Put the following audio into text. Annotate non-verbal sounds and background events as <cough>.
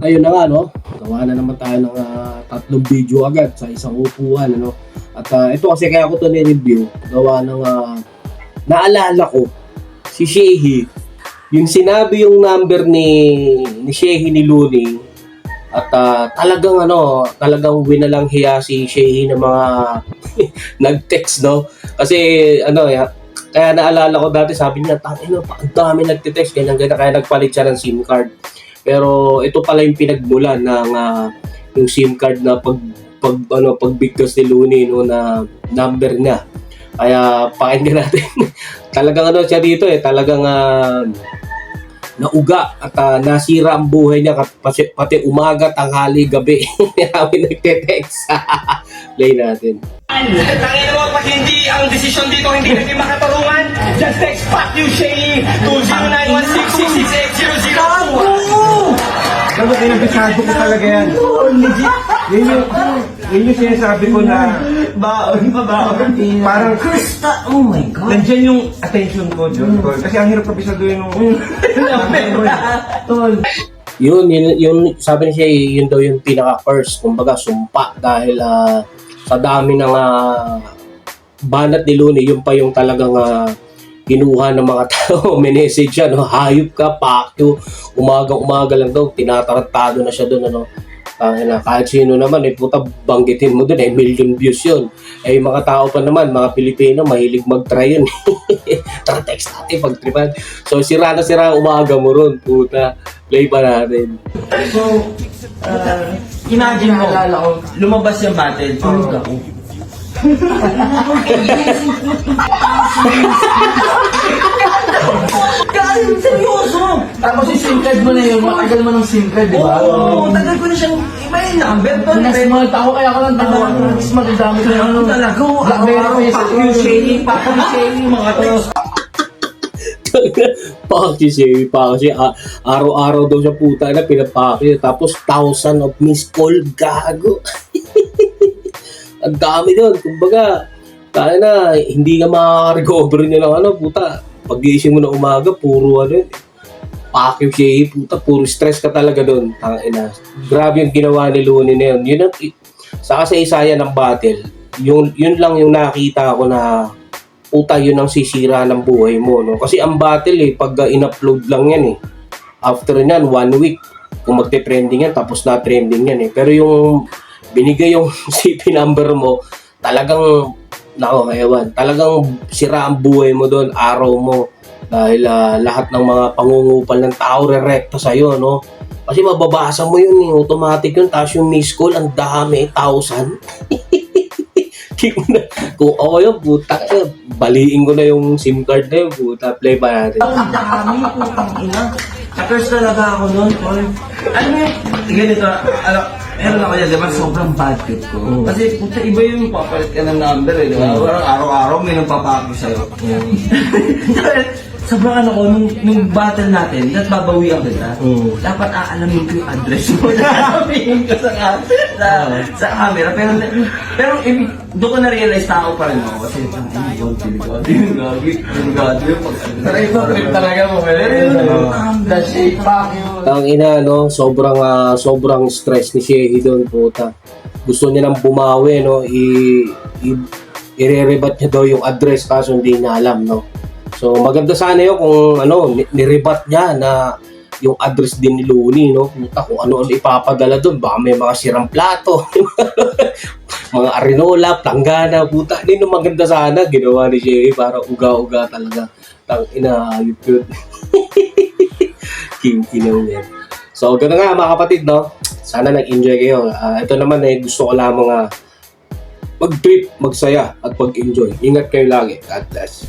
ayun na nga, no? Gawa na naman tayo ng ah, tatlong video agad sa isang upuan, ano? At ah, ito kasi kaya ko to ni-review, gawa ng ah, naalala ko, si Shehi, yung sinabi yung number ni, ni Shehi ni Looney, at ah, talagang ano, talagang winalang hiya si Shehi ng mga <laughs> nag-text, no? Kasi ano, ya, kaya naalala ko dati, sabi niya, tangin na, ang dami nagte-text, ganyan, ganyan, kaya nagpalit siya ng SIM card. Pero ito pala yung pinagmulan ng ah, yung SIM card na pag pag ano pagbigkas ni Looney no na number niya. Kaya pakinggan natin. <laughs> talagang ano siya dito eh, talagang ah, nauga at ah, nasira ang buhay niya pati, pati umaga, tanghali, gabi. <laughs> Kami nagte-text. <laughs> Play natin. Tangin mo, pag hindi ang desisyon dito, hindi hindi makatarungan, just text fuck you, Shay, to 0916668002. Ano pinabisado ko talaga yan? Yun yung, yun yung sinasabi ko na Baon pa baon. parang Krista, oh my God. nandyan yung attention ko, John Tol. Kasi ang hirap kabisaduhin nung... <laughs> Tol, Yun, yun, yun sabi niya yun daw yung pinaka-first, kumbaga sumpa dahil ah, sa dami ng ah, banat ni Looney, yun pa yung talagang ah, kinuha ng mga <laughs> tao, minessage siya, no? hayop ka, pakyo, umaga-umaga lang daw, tinatarantado na siya doon, ano, Tangin na, kahit sino naman, eh, puta, banggitin mo doon, eh, million views yun. Eh, mga tao pa naman, mga Pilipino, mahilig mag-try yun. <laughs> Tara, text natin, pag-tripan. So, sira na sira umaga mo ron, puta. Play pa natin. so, uh, Imagine mo, lumabas yung battle, tulog ako. Galing, seryoso! Tapos yung SIM card mo na yun, matagal mo ng SIM card, di ba? Oo, tagal ko na siyang, iba yung number, tol. Pinasmall ako kaya ako lang tawa ng small dami ko yung ano. Talaga, araw-araw, fuck you, Shay, fuck you, Shay, mga to. Paki siya, paki. Ah, araw-araw daw siya puta na pinapaki. Tapos, thousand of missed call, gago. Ang dami doon. Kumbaga, kaya na, hindi ka makaka-recover niya ng ano, puta. Pag-iising mo na umaga, puro ano yun. Pakip siya, puta, puro stress ka talaga doon. Tangina. Grabe yung ginawa ni Looney na yun. Yun ang, sa kasaysayan ng battle, yun, yun lang yung nakita ko na puta yun ang sisira ng buhay mo. No? Kasi ang battle eh, pag in-upload lang yan eh. After nyan, one week, kung magte-trending yan, tapos na trending yan eh. Pero yung binigay yung <laughs> CP number mo, talagang, nako, ewan, talagang sira ang buhay mo doon, araw mo. Dahil ah, lahat ng mga pangungupal ng tao re-recta sa'yo, no? Kasi mababasa mo yun, eh, automatic yun, tapos yung miss call, ang dami, thousand. <laughs> Kung ako yun, puta, eh, baliin ko na yung SIM card na yun, puta, play pa natin. Ang dami, putang ina. Nakers talaga ako nun, tol. Ano yung, ganito, ano, meron ako yan, di ba, sobrang bad trip ko. Kasi, puta, iba yung papalit ka ng number eh, di ba? Parang araw-araw may nagpapako sa'yo. <laughs> sobrang ano ko, nung, nung battle natin, at babawian kita, Mm. dapat aalamin ko yung address mo <laughs> na sabihin ko sa, sa, sa camera. Pero, pero ibig, doon ko na-realize tao pa rin ako. Kasi, ang ina, yung delikado, yung gagi, yung gagi, yung pag Pero ito, trip talaga mo. Pero yun, the shape back yun. Ang ina, no, sobrang, ah, sobrang stress ni Shehi doon, puta. Gusto niya nang bumawi, no, i, i, i-rebat niya daw yung address kaso hindi niya alam, no. So, maganda sana yun kung, ano, ni- nirebat niya na yung address din ni Looney, no? Puta, kung ano-ano ipapadala doon, baka may mga sirang plato, <laughs> mga arenola, planggana, puta. Hindi no maganda sana, ginawa ni Shehi para uga-uga talaga. Tang ina, yun. King-kinaw niya. So, gano'n nga mga kapatid, no? Sana nag-enjoy kayo. Ah, ito naman eh, gusto ko lamang uh, mag-trip, magsaya, at mag-enjoy. Ingat kayo lagi. God bless.